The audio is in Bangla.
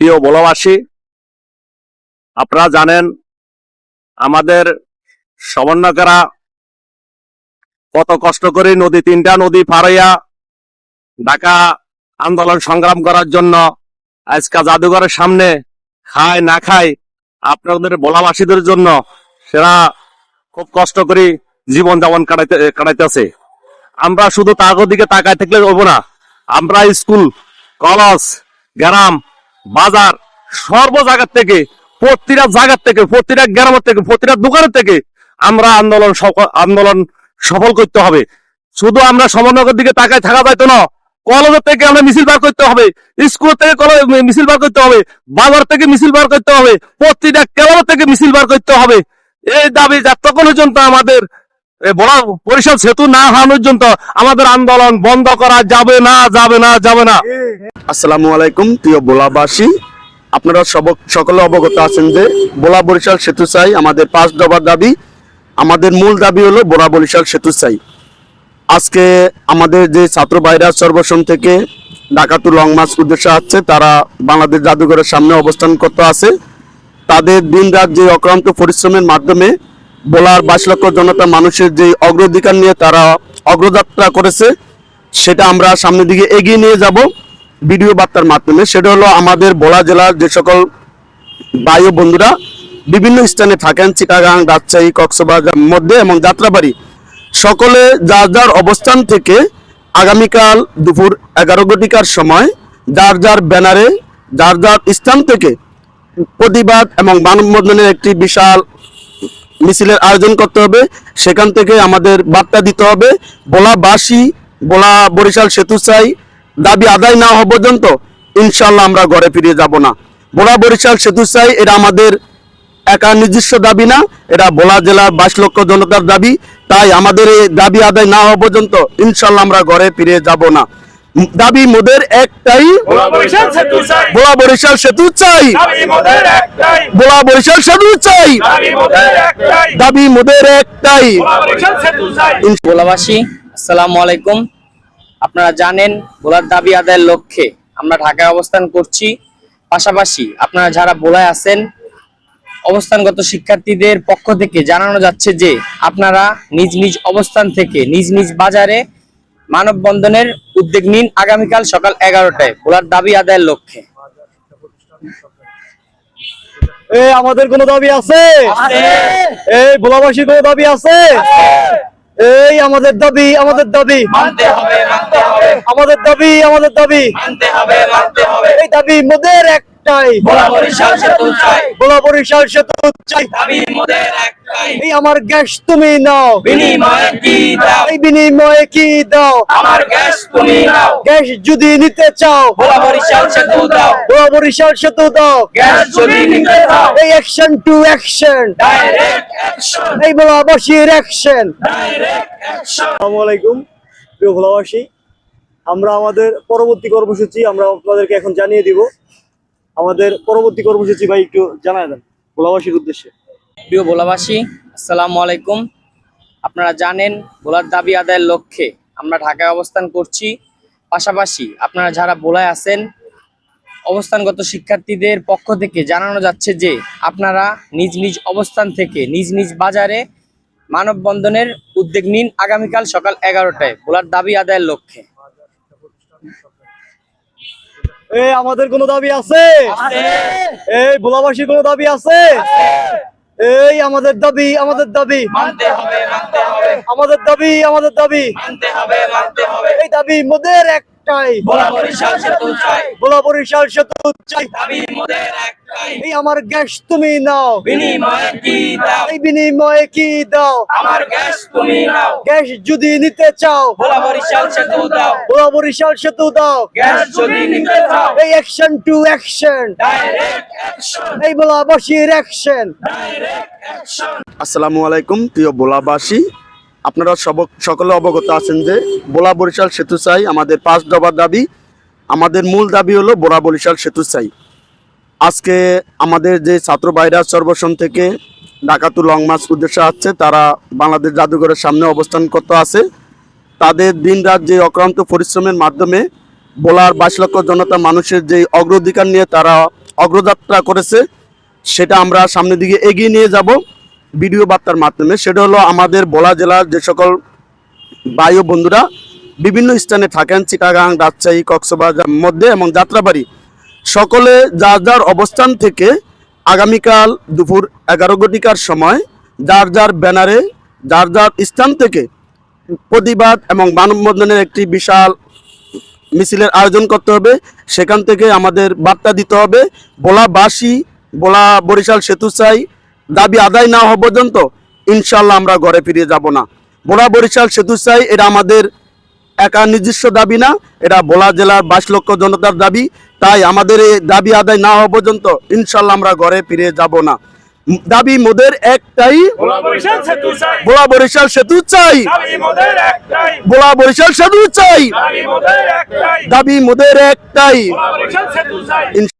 প্রিয় বলবাসী, আপনারা জানেন আমাদের সমন্বয়করা কত কষ্ট করে নদী তিনটা নদী পাড়াইয়া ঢাকা আন্দোলন সংগ্রাম করার জন্য আজকে জাদুঘরের সামনে খায় না খায় আপনাদের বলাবাসীদের জন্য সেরা খুব কষ্ট করে জীবন যাপন কাটাইতে, কাটাইতেছে। আমরা শুধু তাগো দিকে তাকায় থাকলে হব না। আমরা স্কুল, কলেজ, গ্রাম বাজার সর্ব জায়গার থেকে, প্রতিটা জায়গার থেকে, প্রতিটা গ্রামের থেকে, প্রতিটা দোকানের থেকে আমরা আন্দোলন আন্দোলন সফল করতে হবে। শুধু আমরা সমন্বয়ের দিকে তাকায় থাকা যাইতো না, কলেজের থেকে আমরা মিছিল বার করতে হবে স্কুল থেকে মিছিল বার করতে হবে, বাজার থেকে মিছিল বার করতে হবে, প্রতিটা ক্লাব থেকে মিছিল বার করতে হবে। এই দাবি যতক্ষণ পর্যন্ত আমাদের বড় পরিষদ সেতু না হওয়া পর্যন্ত আমাদের আন্দোলন বন্ধ করা যাবে না যাবে না যাবে না। আসসালামু আলাইকুম, প্রিয় বোলাবাসী। আপনারা সব- সকলে অবগত আছেন যে বোলা বরিশাল সেতু চাই আমাদের পাঁচ দফার দাবি। আমাদের মূল দাবি হলো বোলা বরিশাল সেতু চাই। আজকে আমাদের যে ছাত্র ভাইরা সর্বসম থেকে ডাকাতু লং মার্চ উদ্দেশ্যে আছে তারা বাংলাদেশ জাদুঘরের সামনে অবস্থান করতে আছে। তাদের দিন রাত যে অক্লান্ত পরিশ্রমের মাধ্যমে বোলার বাইশ লক্ষ জনতা মানুষের যে অগ্রাধিকার নিয়ে তারা অগ্রযাত্রা করেছে, সেটা আমরা সামনের দিকে এগিয়ে নিয়ে যাব। ভিডিও বার্তার মাধ্যমে, সেটা হলো আমাদের বোলা জেলার যে সকল ও বন্ধুরা বিভিন্ন স্থানে থাকেন চিকাগাং রাজশাহী, কক্সবাজার মধ্যে এবং যাত্রাবাড়ি। সকলে যার যার অবস্থান থেকে আগামীকাল দুপুর এগারো ঘটিকার সময় যার যার ব্যানারে, যার যার স্থান থেকে প্রতিবাদ এবং মানববন্ধনের একটি বিশাল মিছিলের আয়োজন করতে হবে। সেখান থেকে আমাদের বার্তা দিতে হবে। বোলাবাসী, বোলা বরিশাল সেতু চাই দাবি আদায় না হওয়া পর্যন্ত ইনশাল্লাহ আমরা ঘরে ফিরে যাব না। বোলা বরিশাল সেতু চাই এটা আমাদের একা নিজস্ব দাবি না এটা বোলা জেলার বাইশ লক্ষ জনতার দাবি। তাই আমাদের এই দাবি আদায় না হওয়া পর্যন্ত ইনশাল্লাহ আমরা ঘরে ফিরে যাব না। দাবি মোদের একটাই। বোলা বরিশাল সেতু চাই। বোলা বরিশাল সেতু চাই। দাবি মোদের একটাই। ভোলাবাসী আসসালামু আলাইকুম। আপনারা জানেন ভোলার দাবি আদায়ের লক্ষ্যে আমরা ঢাকায় অবস্থান করছি। পাশাপাশি আপনারা যারা ভোলায় আছেন অবস্থানগত শিক্ষার্থীদের পক্ষ থেকে জানানো যাচ্ছে যে আপনারা নিজ নিজ অবস্থান থেকে নিজ নিজ বাজারে মানববন্ধনের উদ্যোগ নিন আগামীকাল সকাল এগারোটায় ভোলার দাবি আদায়ের লক্ষ্যে। এই আমাদের কোনো দাবি আছে? এই ভোলাবাসীর কোনো দাবি আছে। এই আমাদের দাবি আমাদের দাবি। আমাদের দাবি আমাদের দাবি। এই দাবি মোদের একটাই ভোলা বরিশাল সেতু চাই। এই আমার গ্যাস তুমি নাও। এই বিনিময়ে কি দাও? আমার গ্যাস তুমি নাও। গ্যাস যদি নিতে চাও। ভোলা বরিশাল সেতু দাও। ভোলা বরিশাল সেতু দাও। গ্যাস যদি নিতে দাও এই action to action direct action এই ভোলাবাসীর অ্যাকশন ডাইরেক্ট অ্যাকশন আসসালামু আলাইকুম প্রিয় ভোলাবাসী। আমরা আমাদের পরবর্তী কর্মসূচি আমরা আপনাদেরকে এখন জানিয়ে দিব। আমাদের পরবর্তী কর্মসূচি ভাই একটু জানায় দেন, ভোলাবাসীর উদ্দেশ্যে। প্রিয় ভোলাবাসী, আসসালামু আলাইকুম। আপনারা জানেন, ভোলার দাবি আদায়ের লক্ষ্যে আমরা ঢাকায় অবস্থান করছি। পাশাপাশি আপনারা যারা ভোলায় আছেন, অবস্থানগত শিক্ষার্থীদের পক্ষ থেকে জানানো যাচ্ছে যে, আপনারা নিজ নিজ অবস্থান থেকে নিজ নিজ বাজারে মানববন্ধনের উদ্যোগ নিন আগামীকাল সকাল এগারোটায়, ভোলার দাবি আদায়ের লক্ষ্যে। এই আমাদের কোনো দাবি আছে? এই ভোলাবাসী কোনো দাবি আছে? এই আমাদের দাবি আমাদের দাবি। আমাদের দাবি আমাদের দাবি। এই দাবি মোদের একটাই। ভোলা বরিশাল সেতু চাই। এই আমার গ্যাস তুমি নাও। এই বিনিময়ে কি দাও? আমার গ্যাস তুমি নাও। গ্যাস যদি নিতে চাও। ভোলা বরিশাল সেতু দাও। ভোলা বরিশাল সেতু দাও। গ্যাস যদি নিতে দাও এই action to action direct action এই ভোলাবাসীর অ্যাকশন ডাইরেক্ট অ্যাকশন আসসালামু আলাইকুম প্রিয় বোলাবাসী। আপনারা সব- সকলে অবগত আছেন যে বোলা বরিশাল সেতু চাই আমাদের পাঁচ দফার দাবি। আমাদের মূল দাবি হলো বোলা বরিশাল সেতু চাই আজকে আমাদের যে ছাত্র ভাইরা সর্বসম থেকে ডাকাতু লং মার্চ উদ্দেশ্যে আছে তারা বাংলাদেশ জাদুঘরের সামনে অবস্থান করতে আছে। তাদের দিন রাত যে অক্লান্ত পরিশ্রমের মাধ্যমে বোলার বাইশ লক্ষ জনতা মানুষের যে অগ্রাধিকার নিয়ে তারা অগ্রযাত্রা করেছে, সেটা আমরা সামনের দিকে এগিয়ে নিয়ে যাব। ভিডিও বার্তার মাধ্যমে, সেটা হলো আমাদের বলা জেলার যে সকল বায়ু বন্ধুরা বিভিন্ন স্থানে থাকেন, চিটাগাং, রাজশাহী, কক্সবাজার মধ্যে এবং যাত্রাবাড়ি। সকলে যার যার অবস্থান থেকে আগামীকাল দুপুর এগারো ঘটিকার সময় যার যার ব্যানারে, যার যার স্থান থেকে প্রতিবাদ এবং মানববন্ধনের একটি বিশাল মিছিলের আয়োজন করতে হবে। সেখান থেকে আমাদের বার্তা দিতে হবে। বোলাবাসী বোলা বরিশাল সেতু চাই দাবি আদায় না হওয়া পর্যন্ত ইনশাল্লাহ আমরা ঘরে ফিরে যাব না। বোলা বরিশাল সেতু চাই এটা আমাদের একা নিজস্ব দাবি না এটা বোলা জেলার বাইশ লক্ষ জনতার দাবি। তাই আমাদের এই দাবি আদায় না হওয়া পর্যন্ত ইনশাল্লাহ আমরা ঘরে ফিরে যাব না। দাবি মোদের একটাই। ভোলা বরিশাল সেতু চাই। বোলা বরিশাল সেতু চাই। দাবি মোদের একটাই।